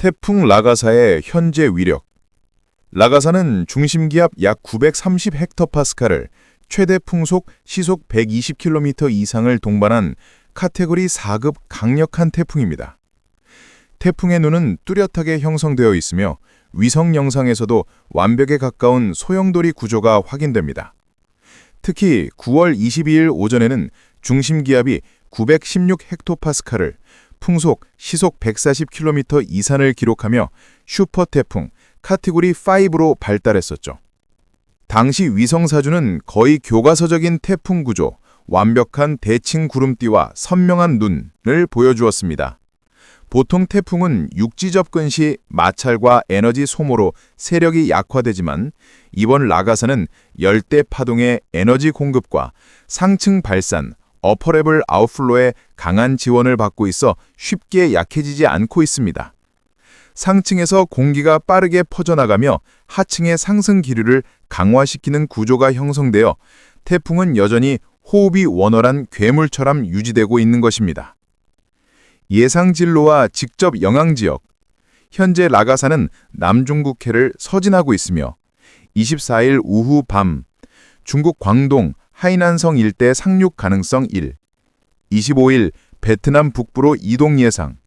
태풍 라가사의 현재 위력. 라가사는 중심기압 약 930헥토파스칼을 최대 풍속 시속 120km 이상을 동반한 카테고리 4급 강력한 태풍입니다. 태풍의 눈은 뚜렷하게 형성되어 있으며 위성 영상에서도 완벽에 가까운 소용돌이 구조가 확인됩니다. 특히 9월 22일 오전에는 중심 기압이 916헥토파스칼을 풍속 시속 140km 이상을 기록하며 슈퍼 태풍 카테고리 5로 발달했었죠. 당시 위성 사주는 거의 교과서적인 태풍 구조, 완벽한 대칭 구름띠와 선명한 눈을 보여주었습니다. 보통 태풍은 육지 접근 시 마찰과 에너지 소모로 세력이 약화되지만 이번 라가사는 열대 파동의 에너지 공급과 상층 발산, 어퍼레블 아웃플로의 강한 지원을 받고 있어 쉽게 약해지지 않고 있습니다. 상층에서 공기가 빠르게 퍼져나가며 하층의 상승 기류를 강화시키는 구조가 형성되어 태풍은 여전히 호흡이 원활한 괴물처럼 유지되고 있는 것입니다. 예상 진로와 직접 영향 지역 현재 라가사는 남중국해를 서진하고 있으며 24일 오후 밤 중국 광동 하이난성 일대 상륙 가능성 1 25일 베트남 북부로 이동 예상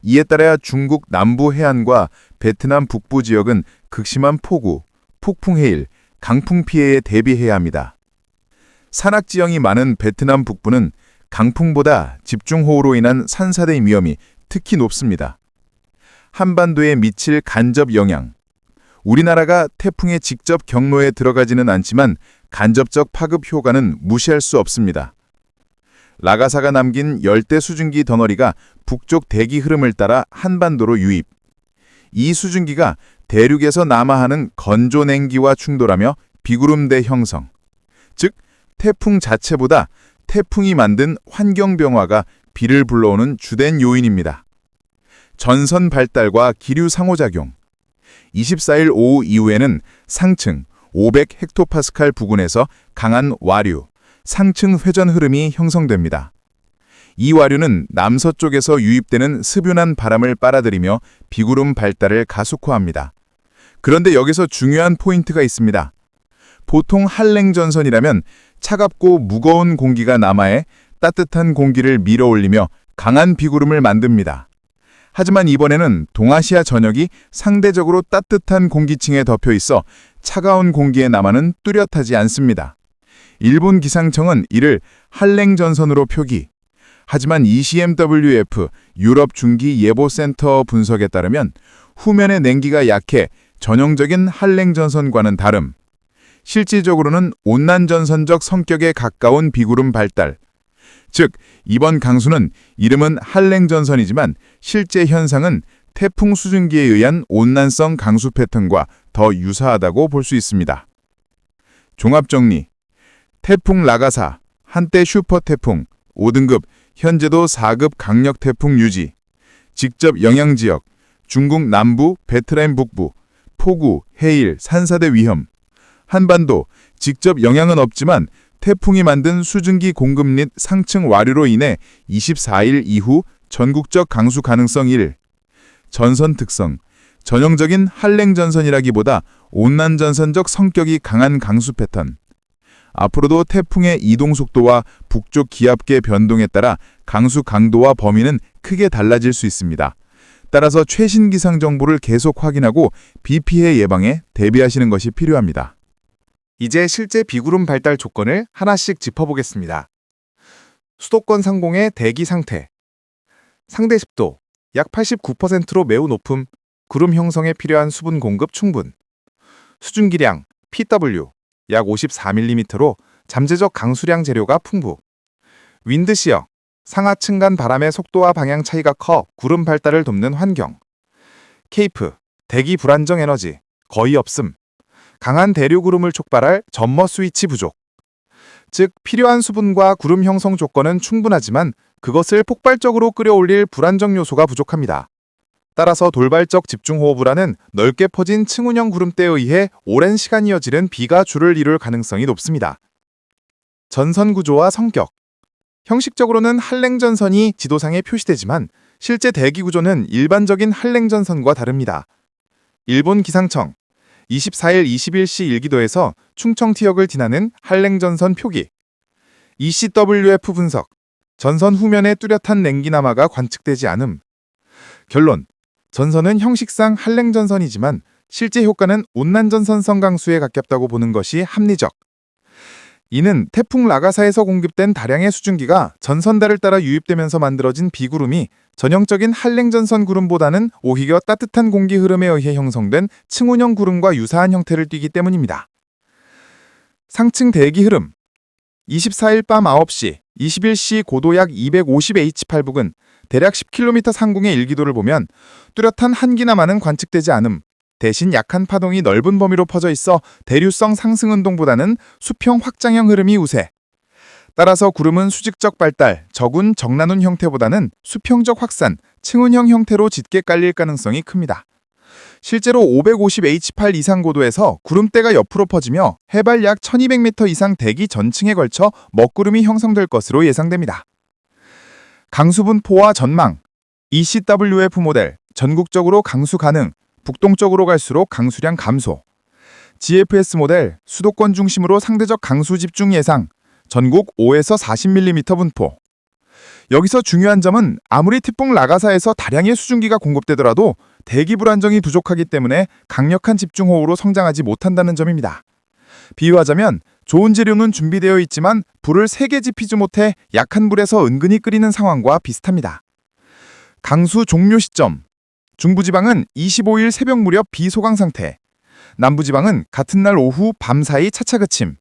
이에 따라 중국 남부 해안과 베트남 북부 지역은 극심한 폭우, 폭풍 해일, 강풍 피해에 대비해야 합니다. 산악 지형이 많은 베트남 북부는 강풍보다 집중호우로 인한 산사대 위험이 특히 높습니다. 한반도에 미칠 간접 영향. 우리나라가 태풍의 직접 경로에 들어가지는 않지만 간접적 파급 효과는 무시할 수 없습니다. 라가사가 남긴 열대 수증기 덩어리가 북쪽 대기 흐름을 따라 한반도로 유입. 이 수증기가 대륙에서 남하하는 건조 냉기와 충돌하며 비구름대 형성. 즉, 태풍 자체보다 태풍이 만든 환경 변화가 비를 불러오는 주된 요인입니다. 전선 발달과 기류 상호작용. 24일 오후 이후에는 상층 500헥토파스칼 부근에서 강한 와류, 상층 회전 흐름이 형성됩니다. 이 와류는 남서쪽에서 유입되는 습윤한 바람을 빨아들이며 비구름 발달을 가속화합니다. 그런데 여기서 중요한 포인트가 있습니다. 보통 한랭전선이라면 차갑고 무거운 공기가 남하해 따뜻한 공기를 밀어올리며 강한 비구름을 만듭니다. 하지만 이번에는 동아시아 전역이 상대적으로 따뜻한 공기층에 덮여 있어 차가운 공기의 남하는 뚜렷하지 않습니다. 일본 기상청은 이를 한랭전선으로 표기. 하지만 ECMWF 유럽 중기 예보센터 분석에 따르면 후면의 냉기가 약해 전형적인 한랭전선과는 다름. 실질적으로는 온난전선적 성격에 가까운 비구름 발달. 즉, 이번 강수는 이름은 한랭전선이지만 실제 현상은 태풍 수증기에 의한 온난성 강수 패턴과 더 유사하다고 볼 수 있습니다. 종합정리 태풍 라가사, 한때 슈퍼 태풍, 5등급, 현재도 4급 강력 태풍 유지, 직접 영향 지역, 중국 남부, 베트남 북부, 폭우, 해일, 산사대 위험, 한반도, 직접 영향은 없지만 태풍이 만든 수증기 공급 및 상층 와류로 인해 24일 이후 전국적 강수 가능성 1. 전선 특성, 전형적인 한랭전선이라기보다 온난전선적 성격이 강한 강수 패턴. 앞으로도 태풍의 이동 속도와 북쪽 기압계 변동에 따라 강수 강도와 범위는 크게 달라질 수 있습니다. 따라서 최신 기상 정보를 계속 확인하고 비 피해 예방에 대비하시는 것이 필요합니다. 이제 실제 비구름 발달 조건을 하나씩 짚어보겠습니다. 수도권 상공의 대기 상태. 상대 습도 약 89%로 매우 높음, 구름 형성에 필요한 수분 공급 충분. 수증기량 PW 약 54mm로 잠재적 강수량 재료가 풍부. 윈드 시역 상하층 간 바람의 속도와 방향 차이가 커 구름 발달을 돕는 환경. 케이프 대기 불안정 에너지 거의 없음. 강한 대류 구름을 촉발할 점머 스위치 부족. 즉 필요한 수분과 구름 형성 조건은 충분하지만 그것을 폭발적으로 끌어올릴 불안정 요소가 부족합니다. 따라서 돌발적 집중호우 불안은 넓게 퍼진 층운형 구름대에 의해 오랜 시간 이어지는 비가 주를 이룰 가능성이 높습니다. 전선 구조와 성격. 형식적으로는 한랭전선이 지도상에 표시되지만 실제 대기 구조는 일반적인 한랭전선과 다릅니다. 일본 기상청. 24일 21시 일기도에서 충청 티역을 지나는 한랭전선 표기. ECWF 분석. 전선 후면에 뚜렷한 냉기남하가 관측되지 않음. 결론 전선은 형식상 한랭전선이지만 실제 효과는 온난전선 성 강수에 가깝다고 보는 것이 합리적. 이는 태풍 라가사에서 공급된 다량의 수증기가 전선달을 따라 유입되면서 만들어진 비구름이 전형적인 한랭전선 구름보다는 오히려 따뜻한 공기 흐름에 의해 형성된 층운형 구름과 유사한 형태를 띠기 때문입니다. 상층 대기 흐름 24일 밤 9시, 21시 고도 약 250h8 북은 대략 10km 상공의 일기도를 보면 뚜렷한 한기나 마는 관측되지 않음. 대신 약한 파동이 넓은 범위로 퍼져 있어 대류성 상승 운동보다는 수평 확장형 흐름이 우세. 따라서 구름은 수직적 발달, 적운 정난운 형태보다는 수평적 확산, 층운형 형태로 짙게 깔릴 가능성이 큽니다. 실제로 550H8 이상 고도에서 구름대가 옆으로 퍼지며 해발 약 1200m 이상 대기 전층에 걸쳐 먹구름이 형성될 것으로 예상됩니다. 강수분포와 전망. ECWF 모델 전국적으로 강수 가능 북동쪽으로 갈수록 강수량 감소. GFS 모델 수도권 중심으로 상대적 강수 집중 예상 전국 5에서 40mm 분포. 여기서 중요한 점은 아무리 태풍 라가사에서 다량의 수증기가 공급되더라도 대기 불안정이 부족하기 때문에 강력한 집중호우로 성장하지 못한다는 점입니다. 비유하자면 좋은 재료는 준비되어 있지만 불을 세게 지피지 못해 약한 불에서 은근히 끓이는 상황과 비슷합니다. 강수 종료 시점 중부지방은 25일 새벽 무렵 비소강 상태 남부지방은 같은 날 오후 밤 사이 차차 그침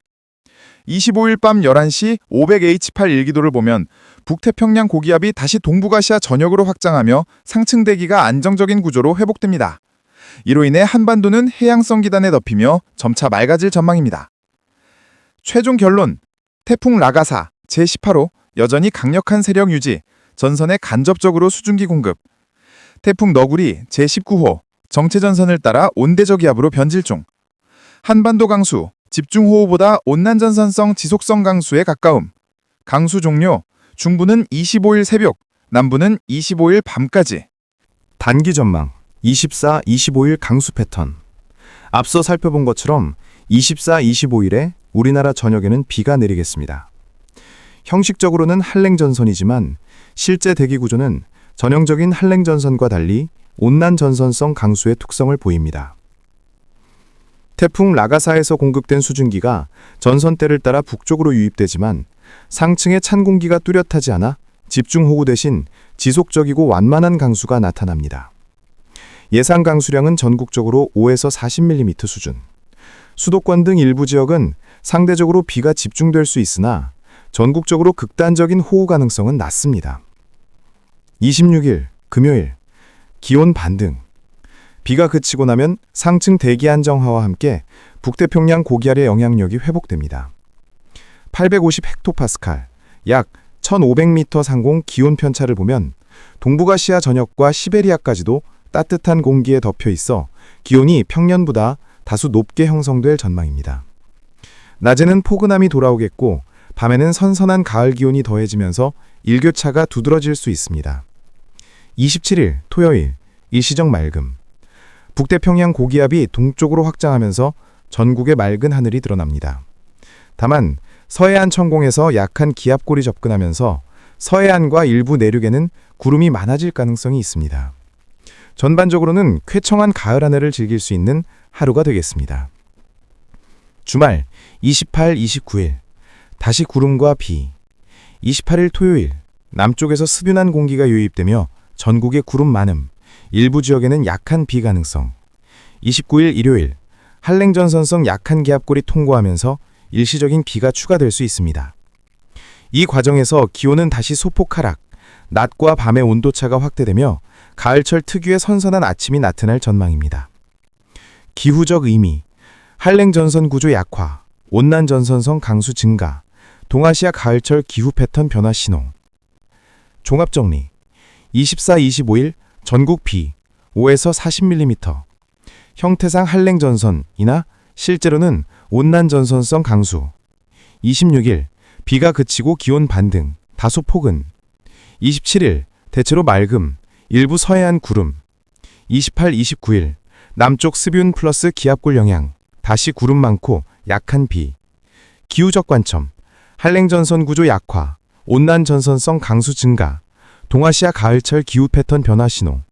25일 밤 11시 500H8 일기도를 보면 북태평양 고기압이 다시 동북아시아 전역으로 확장하며 상층 대기가 안정적인 구조로 회복됩니다. 이로 인해 한반도는 해양성 기단에 덮이며 점차 맑아질 전망입니다. 최종 결론. 태풍 라가사 제18호 여전히 강력한 세력 유지 전선에 간접적으로 수증기 공급. 태풍 너구리 제19호 정체 전선을 따라 온대적 기압으로 변질 중. 한반도 강수 집중호우보다 온난전선성 지속성 강수에 가까움. 강수 종료 중부는 25일 새벽 남부는 25일 밤까지. 단기 전망 24, 25일 강수 패턴. 앞서 살펴본 것처럼 24, 25일에 우리나라 전역에는 비가 내리겠습니다. 형식적으로는 한랭전선이지만 실제 대기 구조는 전형적인 한랭전선과 달리 온난전선성 강수의 특성을 보입니다. 태풍 라가사에서 공급된 수증기가 전선대를 따라 북쪽으로 유입되지만 상층의 찬 공기가 뚜렷하지 않아 집중호우 대신 지속적이고 완만한 강수가 나타납니다. 예상 강수량은 전국적으로 5에서 40mm 수준. 수도권 등 일부 지역은 상대적으로 비가 집중될 수 있으나 전국적으로 극단적인 호우 가능성은 낮습니다. 26일 금요일 기온 반등. 비가 그치고 나면 상층 대기 안정화와 함께 북태평양 고기압의 영향력이 회복됩니다. 850 헥토파스칼, 약 1500m 상공 기온 편차를 보면 동북아시아 전역과 시베리아까지도 따뜻한 공기에 덮여 있어 기온이 평년보다 다소 높게 형성될 전망입니다. 낮에는 포근함이 돌아오겠고 밤에는 선선한 가을 기온이 더해지면서 일교차가 두드러질 수 있습니다. 27일 토요일 일시적 맑음 북태평양 고기압이 동쪽으로 확장하면서 전국의 맑은 하늘이 드러납니다. 다만 서해안 천공에서 약한 기압골이 접근하면서 서해안과 일부 내륙에는 구름이 많아질 가능성이 있습니다. 전반적으로는 쾌청한 가을 하늘을 즐길 수 있는 하루가 되겠습니다. 주말 28, 29일 다시 구름과 비 28일 토요일 남쪽에서 습윤한 공기가 유입되며 전국에 구름 많음 일부 지역에는 약한 비 가능성 29일 일요일 한랭전선성 약한 기압골이 통과하면서 일시적인 비가 추가될 수 있습니다. 이 과정에서 기온은 다시 소폭 하락, 낮과 밤의 온도차가 확대되며 가을철 특유의 선선한 아침이 나타날 전망입니다. 기후적 의미, 한랭 전선 구조 약화, 온난 전선성 강수 증가, 동아시아 가을철 기후 패턴 변화 신호. 종합 정리 24, 25일 전국 비 5에서 40mm 형태상 한랭 전선이나 실제로는 온난 전선성 강수 26일 비가 그치고 기온 반등 다소 폭은 27일 대체로 맑음 일부 서해안 구름. 28, 29일 남쪽 스뷴 플러스 기압골 영향. 다시 구름 많고 약한 비. 기후적 관점. 한랭전선 구조 약화. 온난 전선성 강수 증가. 동아시아 가을철 기후 패턴 변화 신호.